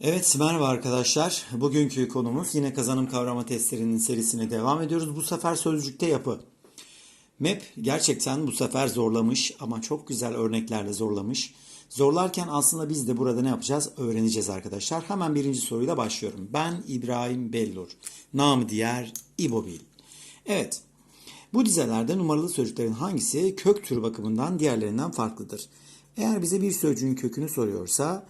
Evet merhaba arkadaşlar. Bugünkü konumuz yine kazanım kavrama testlerinin serisine devam ediyoruz. Bu sefer sözcükte yapı. MEP gerçekten bu sefer zorlamış ama çok güzel örneklerle zorlamış. Zorlarken aslında biz de burada ne yapacağız? Öğreneceğiz arkadaşlar. Hemen birinci soruyla başlıyorum. Ben İbrahim Bellur. Namı diğer İbobil. Evet. Bu dizelerde numaralı sözcüklerin hangisi kök türü bakımından diğerlerinden farklıdır? Eğer bize bir sözcüğün kökünü soruyorsa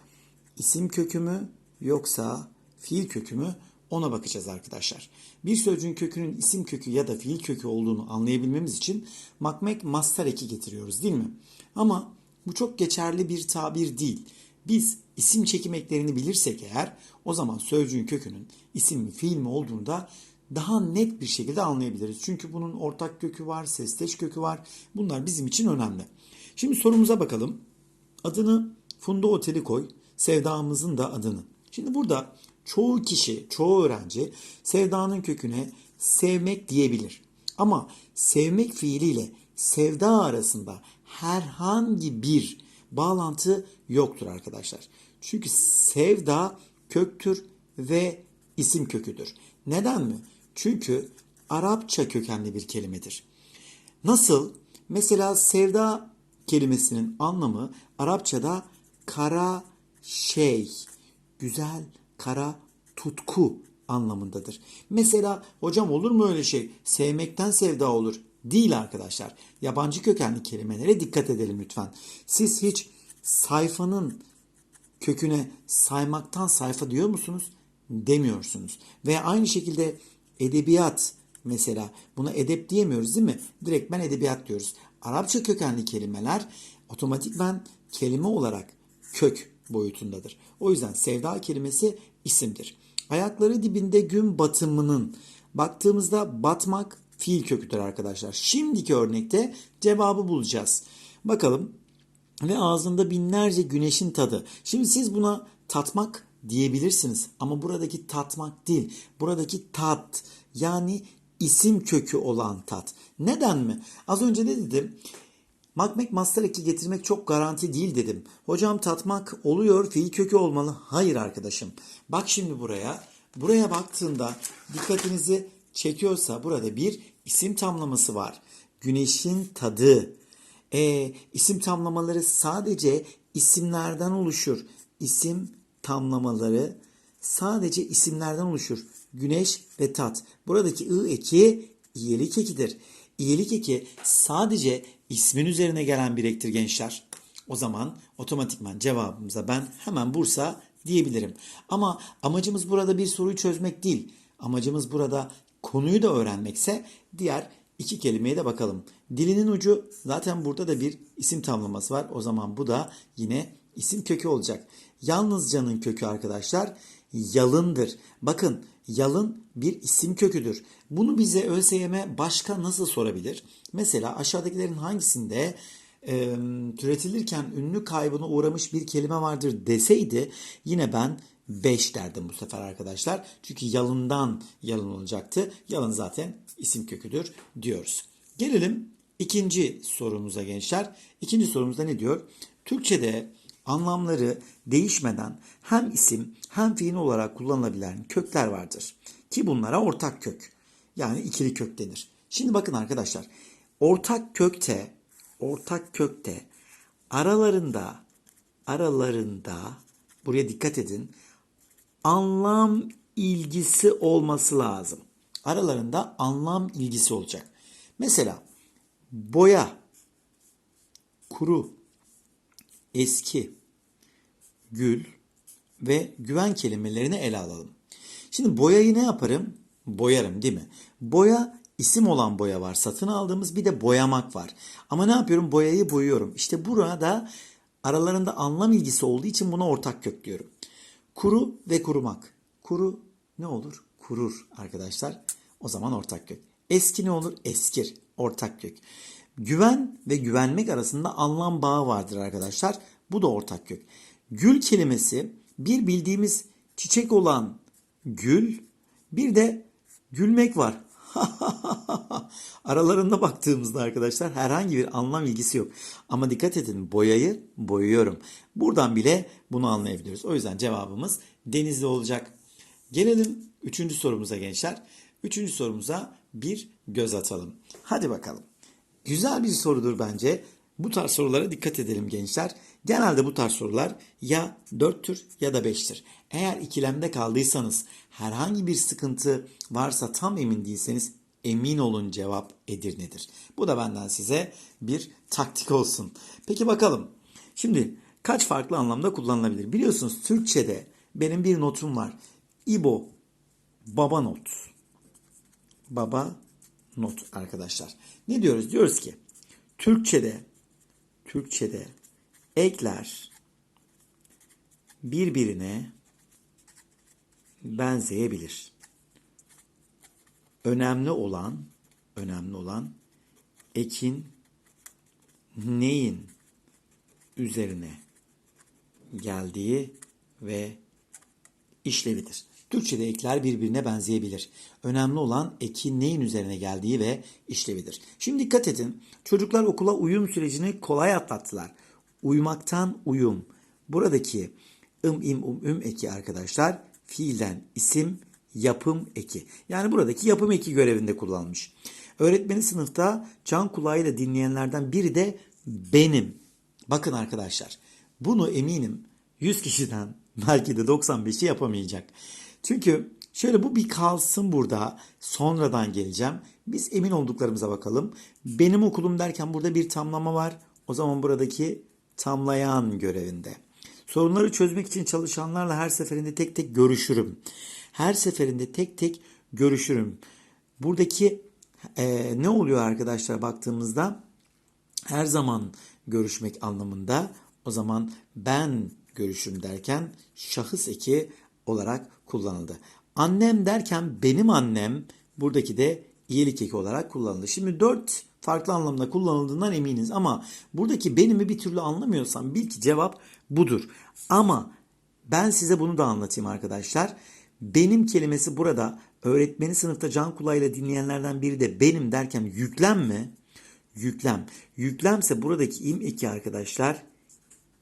isim kökü mü yoksa fiil kökü mü ona bakacağız arkadaşlar. Bir sözcüğün kökünün isim kökü ya da fiil kökü olduğunu anlayabilmemiz için makmek master eki getiriyoruz değil mi? Ama bu çok geçerli bir tabir değil. Biz isim çekim eklerini bilirsek eğer o zaman sözcüğün kökünün isim mi fiil mi olduğunu da daha net bir şekilde anlayabiliriz. Çünkü bunun ortak kökü var, sesteş kökü var. Bunlar bizim için önemli. Şimdi sorumuza bakalım. Adını Funda Oteli koy, sevdamızın da adını. Şimdi burada çoğu kişi, çoğu öğrenci sevdanın köküne sevmek diyebilir. Ama sevmek fiiliyle sevda arasında herhangi bir bağlantı yoktur arkadaşlar. Çünkü sevda köktür ve isim köküdür. Neden mi? Çünkü Arapça kökenli bir kelimedir. Nasıl? Mesela sevda kelimesinin anlamı Arapçada kara şey, güzel, kara tutku anlamındadır. Mesela hocam olur mu öyle şey? Sevmekten sevda olur. Değil arkadaşlar. Yabancı kökenli kelimelere dikkat edelim lütfen. Siz hiç sayfanın köküne saymaktan sayfa diyor musunuz? Demiyorsunuz. Ve aynı şekilde edebiyat mesela buna edep diyemiyoruz değil mi? Direkt ben edebiyat diyoruz. Arapça kökenli kelimeler otomatikman kelime olarak kök boyutundadır. O yüzden sevda kelimesi isimdir. Ayakları dibinde gün batımının baktığımızda batmak fiil köküdür arkadaşlar. Şimdiki örnekte cevabı bulacağız. Bakalım ve ağzında binlerce güneşin tadı. Şimdi siz buna tatmak diyebilirsiniz ama buradaki tatmak değil. Buradaki tat yani isim kökü olan tat. Neden mi? Az önce ne dedim? Makmek master eki getirmek çok garanti değil dedim. Hocam tatmak oluyor fiil kökü olmalı. Hayır arkadaşım. Bak şimdi buraya. Buraya baktığında dikkatinizi çekiyorsa burada bir isim tamlaması var. Güneşin tadı. E, isim tamlamaları sadece isimlerden oluşur. İsim tamlamaları sadece isimlerden oluşur. Güneş ve tat. Buradaki ı eki iyelik ekidir. İyelik eki sadece ismin üzerine gelen bir ektir gençler. O zaman otomatikman cevabımıza ben hemen Bursa diyebilirim. Ama amacımız burada bir soruyu çözmek değil. Amacımız burada konuyu da öğrenmekse diğer iki kelimeye de bakalım. Dilinin ucu zaten burada da bir isim tamlaması var. O zaman bu da yine isim kökü olacak. Yalnızcanın kökü arkadaşlar yalındır. Bakın yalın bir isim köküdür. Bunu bize ÖSYM başka nasıl sorabilir? Mesela aşağıdakilerin hangisinde e, türetilirken ünlü kaybına uğramış bir kelime vardır deseydi yine ben 5 derdim bu sefer arkadaşlar. Çünkü yalından yalın olacaktı. Yalın zaten isim köküdür diyoruz. Gelelim ikinci sorumuza gençler. İkinci sorumuzda ne diyor? Türkçe'de anlamları değişmeden hem isim hem fiil olarak kullanılabilen kökler vardır. Ki bunlara ortak kök yani ikili kök denir. Şimdi bakın arkadaşlar ortak kökte ortak kökte aralarında aralarında buraya dikkat edin anlam ilgisi olması lazım. Aralarında anlam ilgisi olacak. Mesela boya, kuru, eski, gül ve güven kelimelerini ele alalım. Şimdi boyayı ne yaparım? Boyarım değil mi? Boya isim olan boya var. Satın aldığımız bir de boyamak var. Ama ne yapıyorum? Boyayı boyuyorum. İşte burada aralarında anlam ilgisi olduğu için buna ortak kök diyorum. Kuru ve kurumak. Kuru ne olur? Kurur arkadaşlar. O zaman ortak kök. Eski ne olur? Eskir. Ortak kök. Güven ve güvenmek arasında anlam bağı vardır arkadaşlar. Bu da ortak kök. Gül kelimesi bir bildiğimiz çiçek olan gül bir de gülmek var. Aralarında baktığımızda arkadaşlar herhangi bir anlam ilgisi yok. Ama dikkat edin boyayı boyuyorum. Buradan bile bunu anlayabiliyoruz. O yüzden cevabımız denizli olacak. Gelelim üçüncü sorumuza gençler. Üçüncü sorumuza bir göz atalım. Hadi bakalım. Güzel bir sorudur bence. Bu tarz sorulara dikkat edelim gençler. Genelde bu tarz sorular ya 4'tür ya da 5'tir. Eğer ikilemde kaldıysanız, herhangi bir sıkıntı varsa tam emin değilseniz emin olun cevap Edirne'dir. Bu da benden size bir taktik olsun. Peki bakalım. Şimdi kaç farklı anlamda kullanılabilir? Biliyorsunuz Türkçe'de benim bir notum var. İbo baba not. Baba not arkadaşlar. Ne diyoruz? Diyoruz ki Türkçe'de Türkçe'de ekler birbirine benzeyebilir. Önemli olan önemli olan ekin neyin üzerine geldiği ve işlevidir. Türkçe'de ekler birbirine benzeyebilir. Önemli olan ekin neyin üzerine geldiği ve işlevidir. Şimdi dikkat edin. Çocuklar okula uyum sürecini kolay atlattılar. Uyumaktan uyum. Buradaki ım im um üm eki arkadaşlar fiilden isim yapım eki. Yani buradaki yapım eki görevinde kullanılmış. Öğretmeni sınıfta can kulağıyla dinleyenlerden biri de benim. Bakın arkadaşlar bunu eminim 100 kişiden belki de 95'i yapamayacak. Çünkü şöyle bu bir kalsın burada sonradan geleceğim. Biz emin olduklarımıza bakalım. Benim okulum derken burada bir tamlama var. O zaman buradaki tamlayan görevinde. Sorunları çözmek için çalışanlarla her seferinde tek tek görüşürüm. Her seferinde tek tek görüşürüm. Buradaki e, ne oluyor arkadaşlar baktığımızda her zaman görüşmek anlamında o zaman ben görüşürüm derken şahıs eki olarak kullanıldı. Annem derken benim annem buradaki de iyilik eki olarak kullanıldı. Şimdi dört farklı anlamda kullanıldığından eminiz ama buradaki benimi bir türlü anlamıyorsam bil ki cevap budur. Ama ben size bunu da anlatayım arkadaşlar. Benim kelimesi burada öğretmeni sınıfta can kulağıyla dinleyenlerden biri de benim derken yüklem mi? Yüklem. Yüklemse buradaki im eki arkadaşlar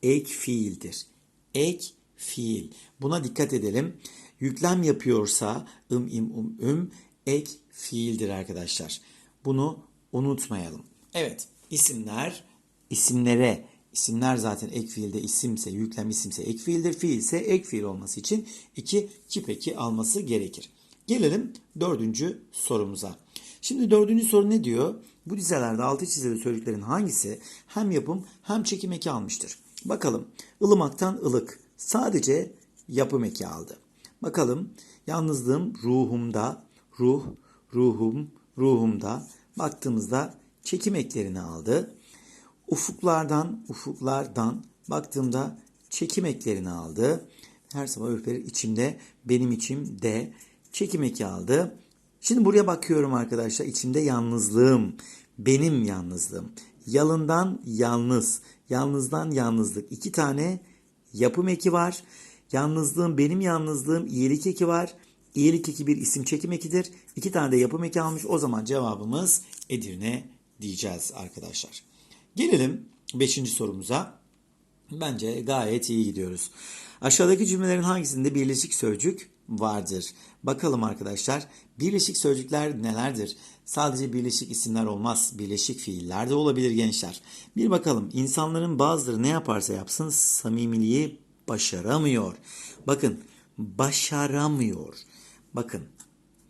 ek fiildir. Ek fiil. Buna dikkat edelim. Yüklem yapıyorsa ım im um üm ek fiildir arkadaşlar. Bunu unutmayalım. Evet isimler isimlere isimler zaten ek fiilde isimse yüklem isimse ek fiildir. Fiilse ek fiil olması için iki kip eki alması gerekir. Gelelim dördüncü sorumuza. Şimdi dördüncü soru ne diyor? Bu dizelerde altı çizili sözcüklerin hangisi hem yapım hem çekim eki almıştır? Bakalım. ılımaktan ılık. Sadece yapım eki aldı. Bakalım. Yalnızlığım ruhumda. Ruh, ruhum, ruhumda. Baktığımızda çekim eklerini aldı. Ufuklardan, ufuklardan baktığımda çekim eklerini aldı. Her sabah ürperir içimde, benim içim de çekim eki aldı. Şimdi buraya bakıyorum arkadaşlar. İçimde yalnızlığım, benim yalnızlığım. Yalından yalnız, yalnızdan yalnızlık. İki tane yapım eki var. Yalnızlığım, benim yalnızlığım iyilik eki var. İyilik eki bir isim çekim ekidir. İki tane de yapım eki almış. O zaman cevabımız Edirne diyeceğiz arkadaşlar. Gelelim beşinci sorumuza. Bence gayet iyi gidiyoruz. Aşağıdaki cümlelerin hangisinde birleşik sözcük vardır? Bakalım arkadaşlar. Birleşik sözcükler nelerdir? Sadece birleşik isimler olmaz. Birleşik fiiller de olabilir gençler. Bir bakalım. İnsanların bazıları ne yaparsa yapsın samimiliği başaramıyor. Bakın başaramıyor. Bakın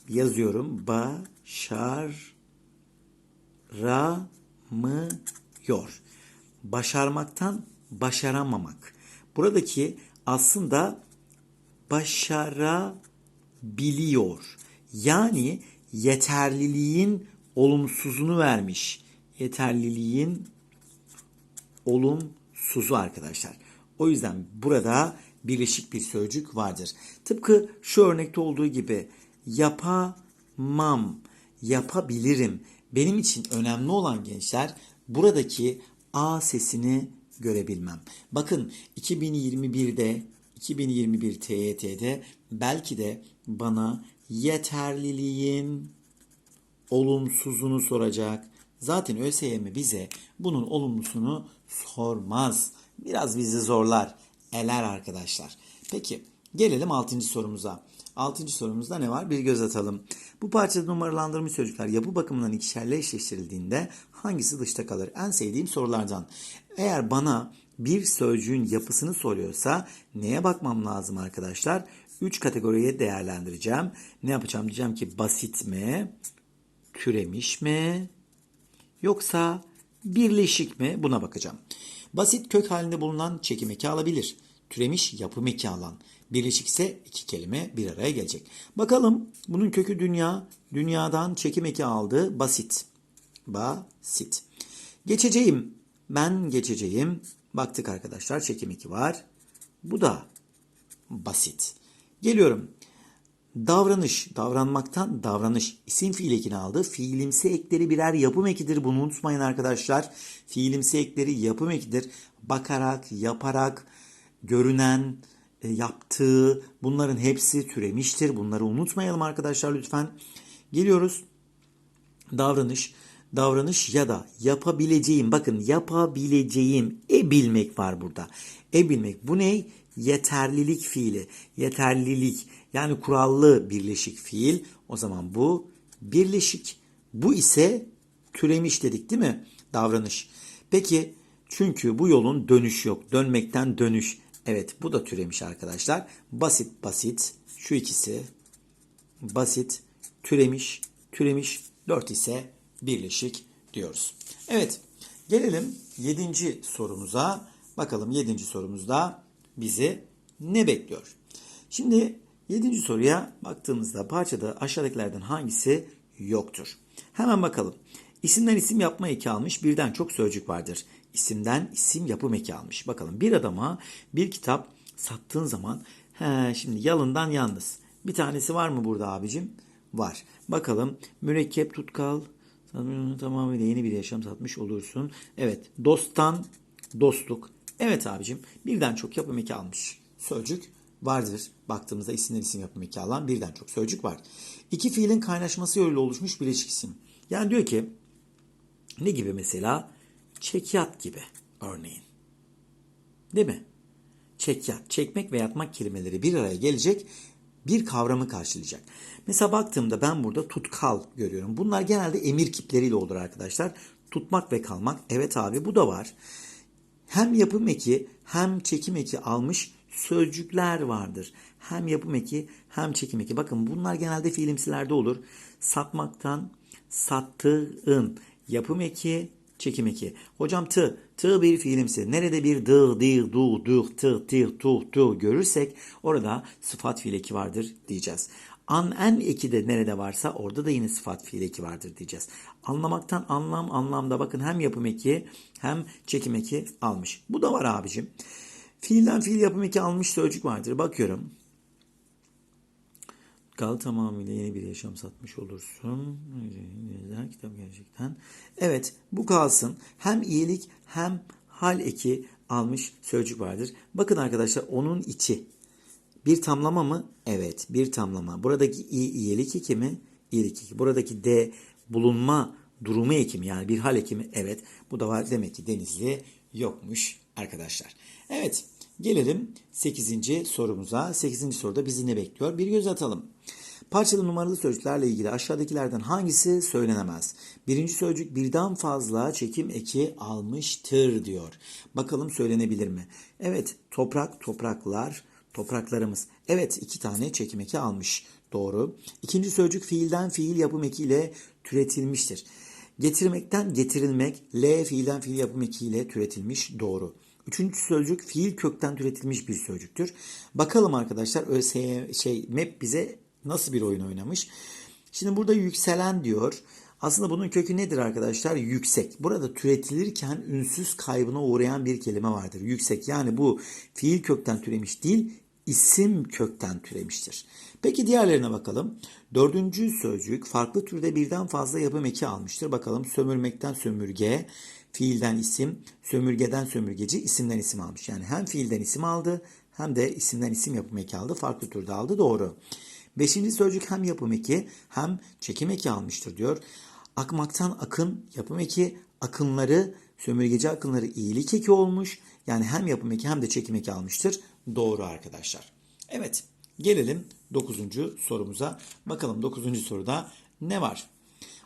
yazıyorum. Başaramıyor. Başarmaktan başaramamak. Buradaki aslında başarabiliyor. Yani yeterliliğin olumsuzunu vermiş. Yeterliliğin olumsuzu arkadaşlar. O yüzden burada birleşik bir sözcük vardır. Tıpkı şu örnekte olduğu gibi yapamam, yapabilirim. Benim için önemli olan gençler buradaki A sesini görebilmem. Bakın 2021'de 2021 TYT'de belki de bana yeterliliğin olumsuzunu soracak. Zaten ÖSYM bize bunun olumlusunu sormaz. Biraz bizi zorlar, eler arkadaşlar. Peki gelelim 6. sorumuza. 6. sorumuzda ne var? Bir göz atalım. Bu parçada numaralandırılmış sözcükler yapı bakımından ikişerle eşleştirildiğinde hangisi dışta kalır? En sevdiğim sorulardan. Eğer bana bir sözcüğün yapısını soruyorsa neye bakmam lazım arkadaşlar? 3 kategoriye değerlendireceğim. Ne yapacağım? Diyeceğim ki basit mi? Türemiş mi? Yoksa birleşik mi? Buna bakacağım. Basit kök halinde bulunan çekim eki alabilir. Türemiş yapım eki alan. Birleşik ise iki kelime bir araya gelecek. Bakalım bunun kökü dünya. Dünyadan çekim eki aldı. Basit. Basit. Geçeceğim. Ben geçeceğim. Baktık arkadaşlar çekim eki var. Bu da basit. Geliyorum. Davranış, davranmaktan davranış. İsim fiil ekini aldı. Fiilimsi ekleri birer yapım ekidir. Bunu unutmayın arkadaşlar. Fiilimsi ekleri yapım ekidir. Bakarak, yaparak, görünen, e, yaptığı bunların hepsi türemiştir. Bunları unutmayalım arkadaşlar lütfen. Geliyoruz. Davranış, davranış ya da yapabileceğim. Bakın yapabileceğim. E bilmek var burada. E bilmek. Bu ne? Yeterlilik fiili. Yeterlilik. Yani kurallı birleşik fiil. O zaman bu birleşik. Bu ise türemiş dedik değil mi? Davranış. Peki çünkü bu yolun dönüş yok. Dönmekten dönüş. Evet bu da türemiş arkadaşlar. Basit basit. Şu ikisi basit türemiş türemiş 4 ise birleşik diyoruz. Evet gelelim 7. sorumuza. Bakalım 7. sorumuzda bizi ne bekliyor? Şimdi 7. soruya baktığımızda parçada aşağıdakilerden hangisi yoktur? Hemen bakalım. İsimden isim yapma eki almış birden çok sözcük vardır. İsimden isim yapım eki almış. Bakalım bir adama bir kitap sattığın zaman he, şimdi yalından yalnız. Bir tanesi var mı burada abicim? Var. Bakalım mürekkep tutkal tamamıyla yeni bir yaşam satmış olursun. Evet dosttan dostluk. Evet abicim birden çok yapım eki almış. Sözcük vardır. Baktığımızda isimden isim yapım eki alan birden çok sözcük var. İki fiilin kaynaşması yoluyla oluşmuş birleşik isim. Yani diyor ki ne gibi mesela? Çekyat gibi örneğin. Değil mi? Çekyat, çekmek ve yatmak kelimeleri bir araya gelecek bir kavramı karşılayacak. Mesela baktığımda ben burada tutkal görüyorum. Bunlar genelde emir kipleriyle olur arkadaşlar. Tutmak ve kalmak. Evet abi bu da var. Hem yapım eki hem çekim eki almış sözcükler vardır. Hem yapım eki hem çekim eki. Bakın bunlar genelde fiilimsilerde olur. Satmaktan sattığın yapım eki çekim eki. Hocam tı, tı bir fiilimsi. Nerede bir dı, dir, du, dıh, tı, tir, tu, tu görürsek orada sıfat fiil eki vardır diyeceğiz. An eki de nerede varsa orada da yine sıfat fiil eki vardır diyeceğiz. Anlamaktan anlam anlamda bakın hem yapım eki hem çekim eki almış. Bu da var abicim. Fiilden fiil yapım eki almış sözcük vardır. Bakıyorum. Kal tamamıyla yeni bir yaşam satmış olursun. Güzel kitap gerçekten. Evet bu kalsın. Hem iyilik hem hal eki almış sözcük vardır. Bakın arkadaşlar onun içi. Bir tamlama mı? Evet bir tamlama. Buradaki i iyilik eki mi? İyilik eki. Buradaki d bulunma durumu eki mi? Yani bir hal eki mi? Evet. Bu da var. Demek ki Denizli yokmuş arkadaşlar. Evet. Gelelim 8. sorumuza. 8. soruda bizi ne bekliyor? Bir göz atalım. Parçalı numaralı sözcüklerle ilgili aşağıdakilerden hangisi söylenemez? Birinci sözcük birden fazla çekim eki almıştır diyor. Bakalım söylenebilir mi? Evet toprak, topraklar, topraklarımız. Evet iki tane çekim eki almış. Doğru. İkinci sözcük fiilden fiil yapım ekiyle türetilmiştir. Getirmekten getirilmek, L fiilden fiil yapım ekiyle türetilmiş. Doğru. Üçüncü sözcük fiil kökten türetilmiş bir sözcüktür. Bakalım arkadaşlar ÖSY şey MEP bize nasıl bir oyun oynamış. Şimdi burada yükselen diyor. Aslında bunun kökü nedir arkadaşlar? Yüksek. Burada türetilirken ünsüz kaybına uğrayan bir kelime vardır. Yüksek. Yani bu fiil kökten türemiş değil, isim kökten türemiştir. Peki diğerlerine bakalım. Dördüncü sözcük farklı türde birden fazla yapım eki almıştır. Bakalım sömürmekten sömürge, fiilden isim, sömürgeden sömürgeci, isimden isim almış. Yani hem fiilden isim aldı hem de isimden isim yapım eki aldı. Farklı türde aldı. Doğru. Beşinci sözcük hem yapım eki hem çekim eki almıştır diyor. Akmaktan akın yapım eki akınları sömürgeci akınları iyilik eki olmuş. Yani hem yapım eki hem de çekim eki almıştır. Doğru arkadaşlar. Evet gelelim 9. sorumuza. Bakalım 9. soruda ne var?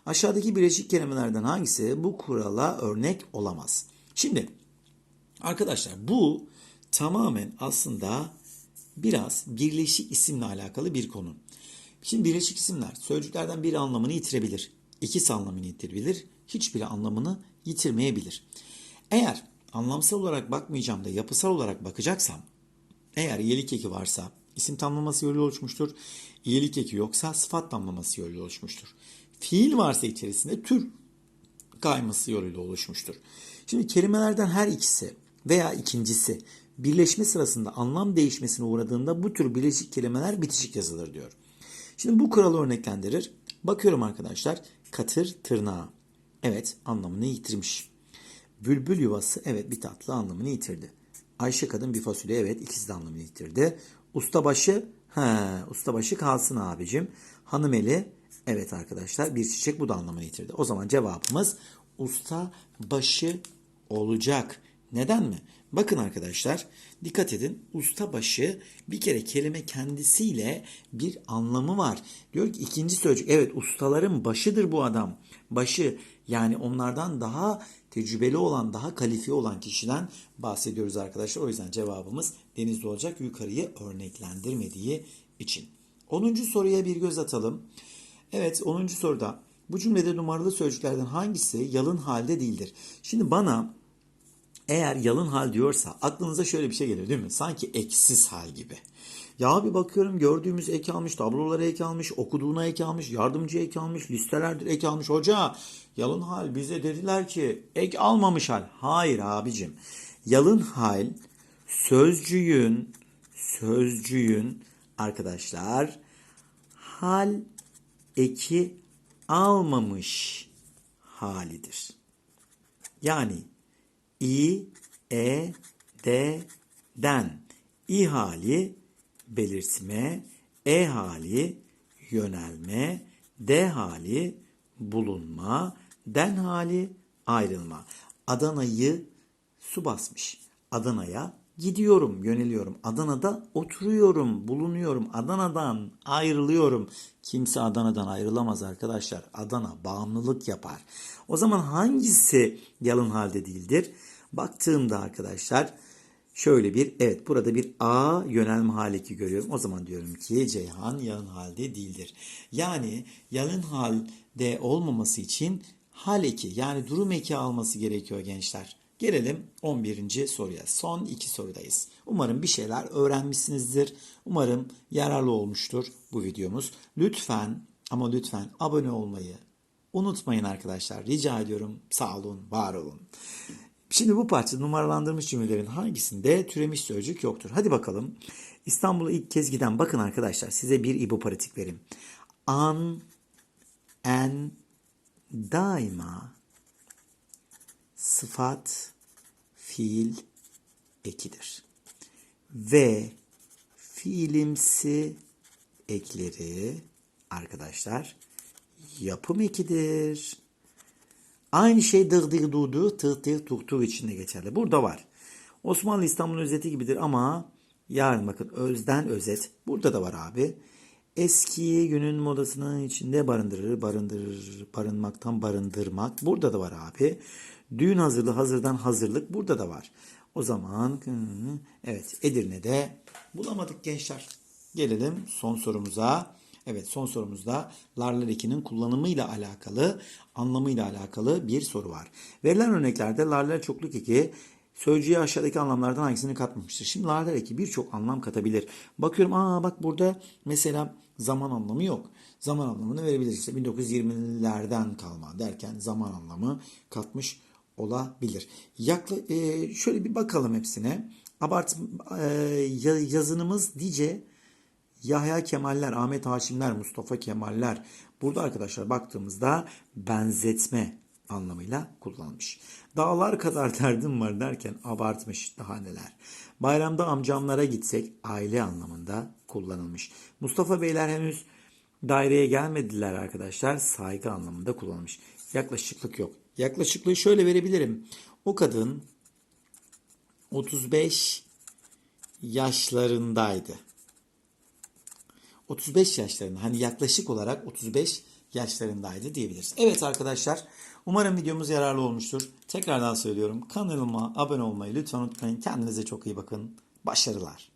Aşağıdaki birleşik kelimelerden hangisi bu kurala örnek olamaz? Şimdi arkadaşlar bu tamamen aslında biraz birleşik isimle alakalı bir konu. Şimdi birleşik isimler sözcüklerden biri anlamını yitirebilir. İkisi anlamını yitirebilir. Hiçbiri anlamını yitirmeyebilir. Eğer anlamsal olarak bakmayacağım da yapısal olarak bakacaksam eğer iyilik eki varsa isim tamlaması yoluyla oluşmuştur. İyilik eki yoksa sıfat tamlaması yoluyla oluşmuştur. Fiil varsa içerisinde tür kayması yoluyla oluşmuştur. Şimdi kelimelerden her ikisi veya ikincisi birleşme sırasında anlam değişmesine uğradığında bu tür birleşik kelimeler bitişik yazılır diyor. Şimdi bu kuralı örneklendirir. Bakıyorum arkadaşlar. Katır tırnağı. Evet anlamını yitirmiş. Bülbül yuvası evet bir tatlı anlamını yitirdi. Ayşe kadın bir fasulye evet ikisi de anlamını yitirdi. Ustabaşı he ustabaşı kalsın abicim. Hanımeli evet arkadaşlar bir çiçek bu da anlamını yitirdi. O zaman cevabımız usta başı olacak. Neden mi? Bakın arkadaşlar dikkat edin ustabaşı bir kere kelime kendisiyle bir anlamı var. Diyor ki ikinci sözcük evet ustaların başıdır bu adam. Başı yani onlardan daha tecrübeli olan daha kalifiye olan kişiden bahsediyoruz arkadaşlar. O yüzden cevabımız denizde olacak yukarıyı örneklendirmediği için. 10. soruya bir göz atalım. Evet 10. soruda bu cümlede numaralı sözcüklerden hangisi yalın halde değildir? Şimdi bana eğer yalın hal diyorsa aklınıza şöyle bir şey geliyor değil mi? Sanki eksiz hal gibi. Ya bir bakıyorum gördüğümüz ek almış, tablolara ek almış, okuduğuna ek almış, yardımcı ek almış, listelerdir ek almış. Hoca yalın hal bize dediler ki ek almamış hal. Hayır abicim. Yalın hal sözcüğün, sözcüğün arkadaşlar hal eki almamış halidir. Yani i, e, d, den. i hali belirtme, e hali yönelme, d hali bulunma, den hali ayrılma. Adana'yı su basmış. Adana'ya gidiyorum, yöneliyorum. Adana'da oturuyorum, bulunuyorum. Adana'dan ayrılıyorum. Kimse Adana'dan ayrılamaz arkadaşlar. Adana bağımlılık yapar. O zaman hangisi yalın halde değildir? Baktığımda arkadaşlar şöyle bir evet burada bir A yönelme haliki görüyorum. O zaman diyorum ki Ceyhan yalın halde değildir. Yani yalın halde olmaması için hal eki yani durum eki alması gerekiyor gençler. Gelelim 11. soruya. Son iki sorudayız. Umarım bir şeyler öğrenmişsinizdir. Umarım yararlı olmuştur bu videomuz. Lütfen ama lütfen abone olmayı unutmayın arkadaşlar. Rica ediyorum. Sağ olun, var olun. Şimdi bu parçada numaralandırmış cümlelerin hangisinde türemiş sözcük yoktur? Hadi bakalım. İstanbul'a ilk kez giden bakın arkadaşlar size bir ibo pratik vereyim. An, en, daima sıfat, fiil ekidir. Ve fiilimsi ekleri arkadaşlar yapım ekidir. Aynı şey dır dır dudu tır tır tur tur içinde geçerli. Burada var. Osmanlı İstanbul'un özeti gibidir ama yarın bakın özden özet. Burada da var abi. Eski günün modasının içinde barındırır, barındırır, barınmaktan barındırmak. Burada da var abi. Düğün hazırlığı, hazırdan hazırlık. Burada da var. O zaman evet Edirne'de bulamadık gençler. Gelelim son sorumuza. Evet son sorumuzda larlar ekinin kullanımıyla alakalı, anlamıyla alakalı bir soru var. Verilen örneklerde larlar çokluk eki sözcüğe aşağıdaki anlamlardan hangisini katmamıştır? Şimdi larlar eki birçok anlam katabilir. Bakıyorum aa bak burada mesela zaman anlamı yok. Zaman anlamını verebiliriz. İşte 1920'lerden kalma derken zaman anlamı katmış olabilir. Yakla, e, şöyle bir bakalım hepsine. Abart e, yazınımız dice Yahya Kemaller, Ahmet Haşimler, Mustafa Kemaller. Burada arkadaşlar baktığımızda benzetme anlamıyla kullanılmış. Dağlar kadar derdim var derken abartmış daha neler. Bayramda amcamlara gitsek aile anlamında kullanılmış. Mustafa Beyler henüz daireye gelmediler arkadaşlar. Saygı anlamında kullanılmış. Yaklaşıklık yok. Yaklaşıklığı şöyle verebilirim. O kadın 35 yaşlarındaydı. 35 yaşlarında hani yaklaşık olarak 35 yaşlarındaydı diyebiliriz. Evet arkadaşlar umarım videomuz yararlı olmuştur. Tekrardan söylüyorum kanalıma abone olmayı lütfen unutmayın. Kendinize çok iyi bakın. Başarılar.